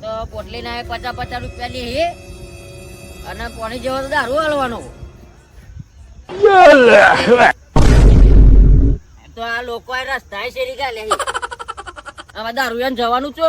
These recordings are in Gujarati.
તો પોટલી ના પચાસ પચાસ રૂપિયા લે અને પાણી જેવો તો દારૂ હાલવાનો. તો આ લોકો રસ્તા શેરી ગયા લે હવે દારૂ જવાનું છો?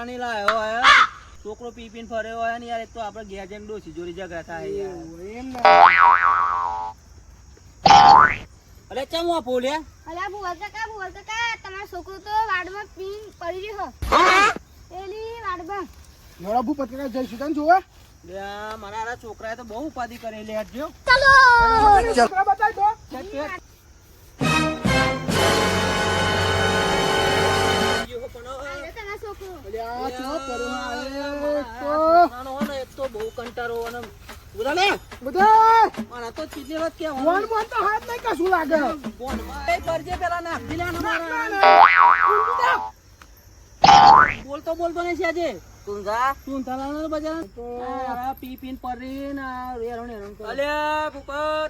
છોકરાની લાયો હોય છોકરો પી પીને ફરે હોય ને યાર એક તો આપણે ઘેર જઈને ડોસી જોડી ઝઘડા થાય યાર. અરે ચમ આ બોલ્યા અલા ભૂવલ કાકા ભૂવલ કાકા તમારો છોકરો તો વાડમાં પીન પડી રહ્યો. એલી વાડમાં. નોરા ભૂ પતકા જઈ તને જોવે લે મારા આ છોકરાએ તો બહુ ઉપાધી કરેલી હજો ચલો. છોકરા બતાય તો. બોલતો બોલતો નહીં આજે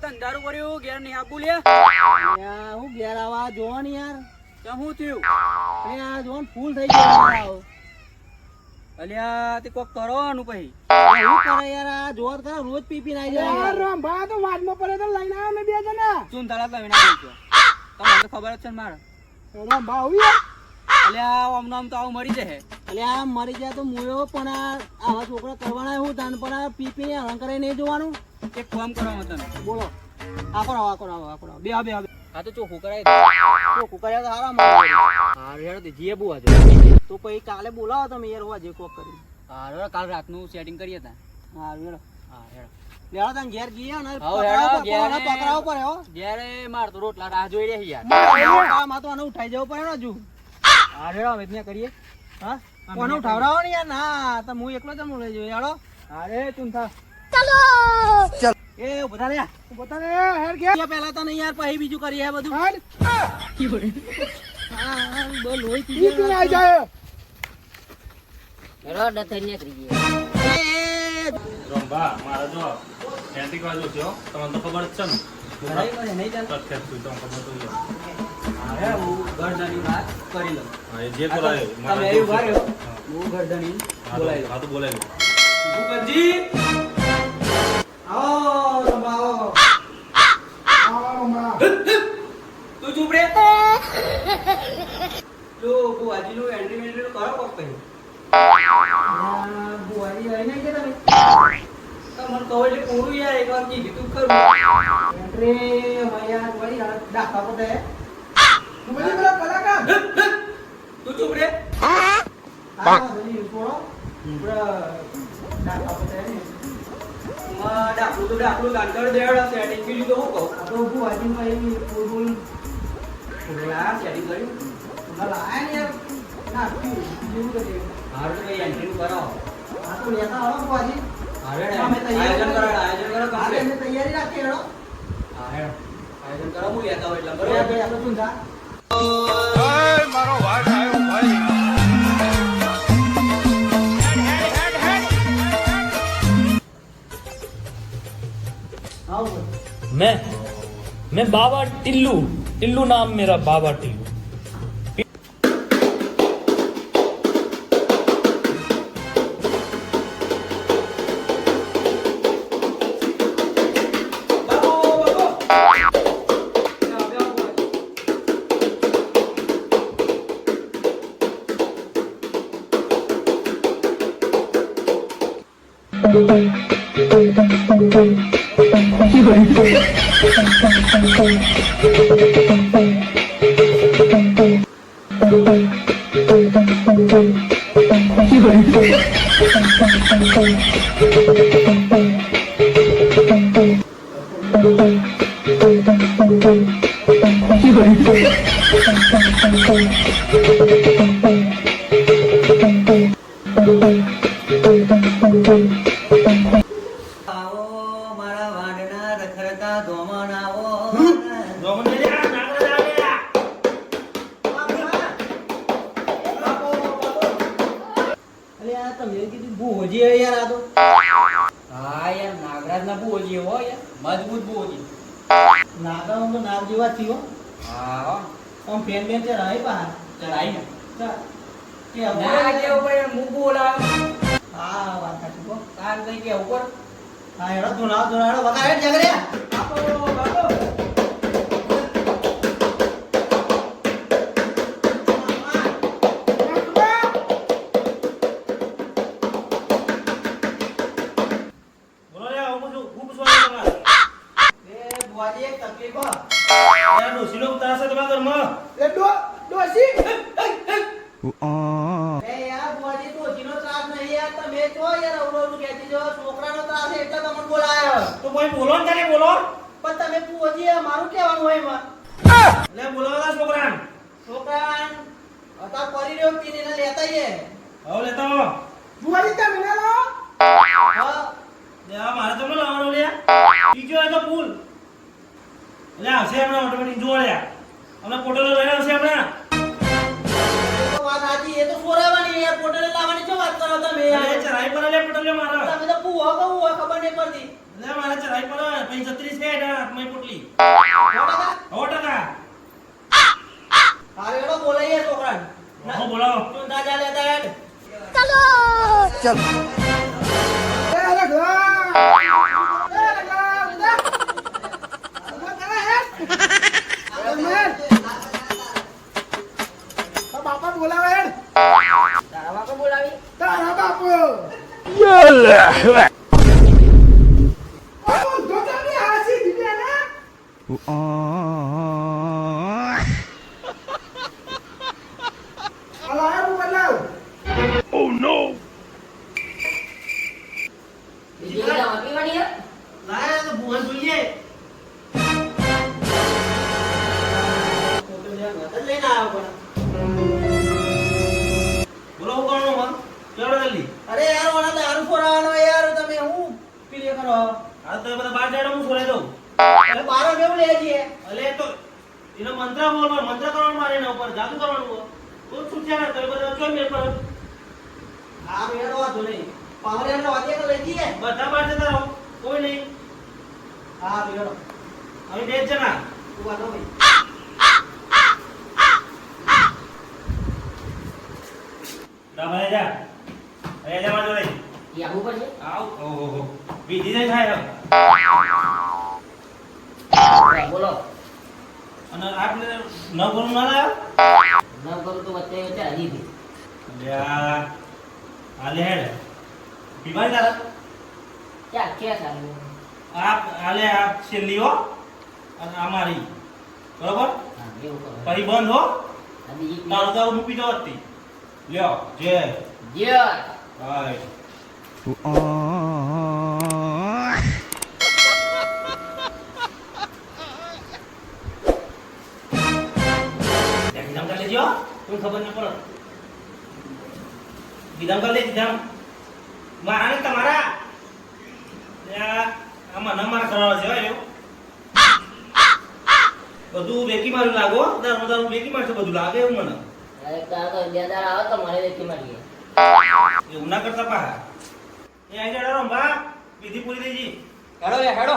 અંધારું કર્યું ઘેર નહીં આપું લે હું ઘેર આવા જો યાર કેમ થયું અલ્યા આ જો ફૂલ થઈ ગયો. અલ્યા તે કોક કરો પછી. આ કરે યાર આ જોર કરે રોજ પી પીને આઈ યાર જાય. રંભા તો વાડમાં પડે તો લઈને આવ્યો ને બે જણા. ચૂન તાળા તમે ના બોલજો તમને તો ખબર જ છે ને મારે. રંભા આવી યાર. અલ્યા આમ નામ તો આવું મરી જશે. અલ્યા મરી જાય તો મુયો પણ આ આવા છોકરા કરવાના હું તાન પણ આ પી ને હરણ કરે નહીં જોવાનું. એક ફોર્મ કરાવો તમે. બોલો. આકો રાવો બે બે બે હા તો ચોખ્ખું કરાય ચોખ્ખું કરાય તો હારા મારે હા હેડો તે જીએ બુવા જો તો પછી કાલે બોલાવો તમે યાર હોવા જે કોક કરી હારું હેડો કાલ રાતનું સેટિંગ કરીએ તા હારું હેડો હા હેડો લેડો તને ઘેર જઈએ ને પકડાવો પકડાવો પડે હો. ઘેરે માર તો રોટલા રાહ જોઈ રહી યાર. કામ તો આને ઉઠાઈ જવું પડે ને હજુ. અમે ત્યાં કરીએ. હા? કોને ઉઠાવડાવો ને યાર? ના તો હું એકલો જ લઈ જઈએ યાડો અરે તું થા. ચલો! એ બધા હેર પહેલા તને યાર પછી બીજું કરીએ બધું. જો બોલાય, તમે તો બોલાય પૂરું યાર એક વાર કીધું તું ખરું એન્ટ્રી અમારી વળી દાખલા પતે તું મને પેલા કલાકાર તું ચૂપ રે હા બધી છોડો દાખલા પતે ને ડાકલું તો ડાકલું ગાંઠર દેડ સેટિંગ બીજું તો હું કહું આ તો બુઆજી ભાઈ પૂરું પૂરા સેટિંગ કર્યું પૂરા લાયા ને યાર નાખ્યું જેવું કરી હારું તો એન્ટ્રી કરો હા તો લેતા આવો અમે આયોજન કરો આયોજન કરો હા અમે તૈયારી રાખીએ હેડો હા હેડો આયોજન કરો હું લેતા હોય એટલે બરોબર આપણે શું થા આવો मैं मैं बाबा टिल्लू टिल्लू नाम मेरा बाबा टिल्लू આવો મારા આ તમે કીધું ભોજી યાર આ તો. હા યાર નાગરાજ ના બોલીએ હો યાર મજબૂત બોલીએ નાગા તો નાગ જેવા થયો. હા. આમ ફેન બેન છે રાય બહાર ચડાઈ ને. કે ના હું વાત સાચી કો તાર કઈ કે ઉપર હા એડો ધોનાવ ધોનાવ વગાડે હેડ તમારા ઘરમાં? એ ડો ડોસી એ યાર તો ત્રાસ નહીં યાર તમે છો યાર અવળો અવળું કહેતી જો છોકરાનો ત્રાસ એટલે તમને બોલાયો તો કોઈ બોલો ને તારે બોલો. પણ તમે બુઆજી મારું કહેવાનું હોય એમાં લ્યા, બોલાવો છોકરાને. છોકરા હતા પડી રહ્યો પીને લેતા આઈએ. હવે લેતા. તમે ના હા મારે તમને લાવવાનો લે બીજો હોય તો ફૂલ. લ્યા, આવશે automatic જુઓ હમણાં પોટલો લઈને આવશે હમણાં. વાત સાચી એ તો સોરાવાની યાર પોટલે લાવવાની શું વાત કરો તમે યાર ચરાઈ પર લ્યા, પોટલીઓ મારે. તમે તો ભૂવા કહું હોય ખબર નહીં પડતી લ્યા, મારે ચરાઈ પર પોટલી. સો ટકા? સો એડો બોલાઈએ છોકરાને આવો, બોલાવો. જા લેતા હેડ એ રગલા એ બોલાવે હે તારા બાપા બોલાવી તારા બાપુ બાપુ દોકાની હાસી દીધી ને અલાય હું બદલાવ બીજી બધા વાપી છીએ અલે તો એનો મંત્ર બોલવાનો, મંત્ર કરવાનો મારે એના ઉપર, જાદુ કરવાનું તો શું છે તમે બધા ચોય મેળ પર. આ મેળો વાંધો નહીં પાવરે એમને વાંચે તો લઈ જઈએ બધા બહાર તો રહો. કોઈ નહીં. હા મેળો અમે બે જણા. તું વાંધો નહીં ભાઈ જા. અહીંયા જા મારા લઈ ઈ આવું છે આવ. ઓહો વિધિ નહીં થાય હવે. બોલો અને આપણે ન બોલવું ના લાયો? ન કરું તો વચ્ચે વચ્ચે હજી હતી હાલે હેડ. બીમારી તારા? ક્યાં ક્યાં ચાલુ આ હાલે આ છેલ્લી હો. અને અમારી બરોબર? એવું કરો પછી બંધ હો. તારું તારું મૂકી દો હતી. લ્યો, જે. જય હાય. કરી કોઈ ખબર ન પડે. વિધાન કરી લે વિધાન. મારા ને તમારા આમાં ન મારા કરાવવા છે એવું. બધું વેકી મારું લાગો દર દારૂ વેકી મારશે બધું લાગે એવું મને. એક તારા તો બે આવે તો મને એવું ના કરતા પા એ આઈ જડા રંભા વિધિ પૂરી થઈ ગઈ. હેડો હેડો.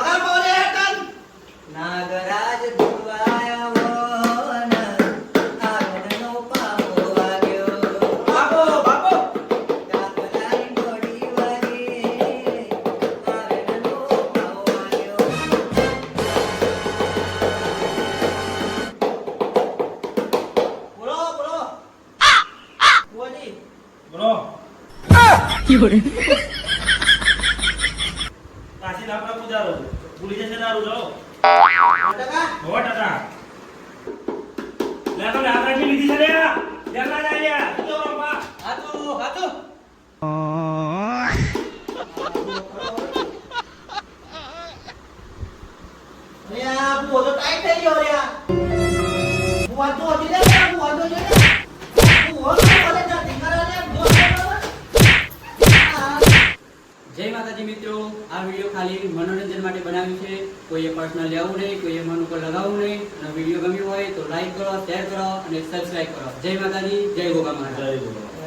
નાગરાજ ભુવાયો વન આગળનો પાવો વાગ્યો બાપો બાપો કાકડાની ઘોડી વાગી આગળનો પાવો વાગ્યો બોલો બોલો બુઆજી બોલો પાછી લાકડા કુદારો ભૂલી જશે દારૂ જાઓ ટકા સો ટકા લે તમે આપણાથી લીધી છે લે લેતા જાય યાર જો બાપા હાચું હાચું અરે આ ભૂવો તો ટાઈટ થઈ ગયો રે આ. ભૂવા તો હજી લે, ભૂવા તો જોઈ લે. ભૂવો તો બોલે જતી કરે લે, ભૂવો તો બરાબર. આ. જય માતાજી મિત્રો, આ વીડિયો ખાલી મનોરંજન માટે બનાવ્યું છે. કોઈએ પર્સનલ લેવું નહીં, કોઈએ મન ઉપર લગાવવું નહીં. વીડિયો ગમ્યો હોય તો લાઈક કરો શેર કરો અને સબસ્ક્રાઈબ કરો. જય માતાજી, જય ગોગા માતા જય બરાબર.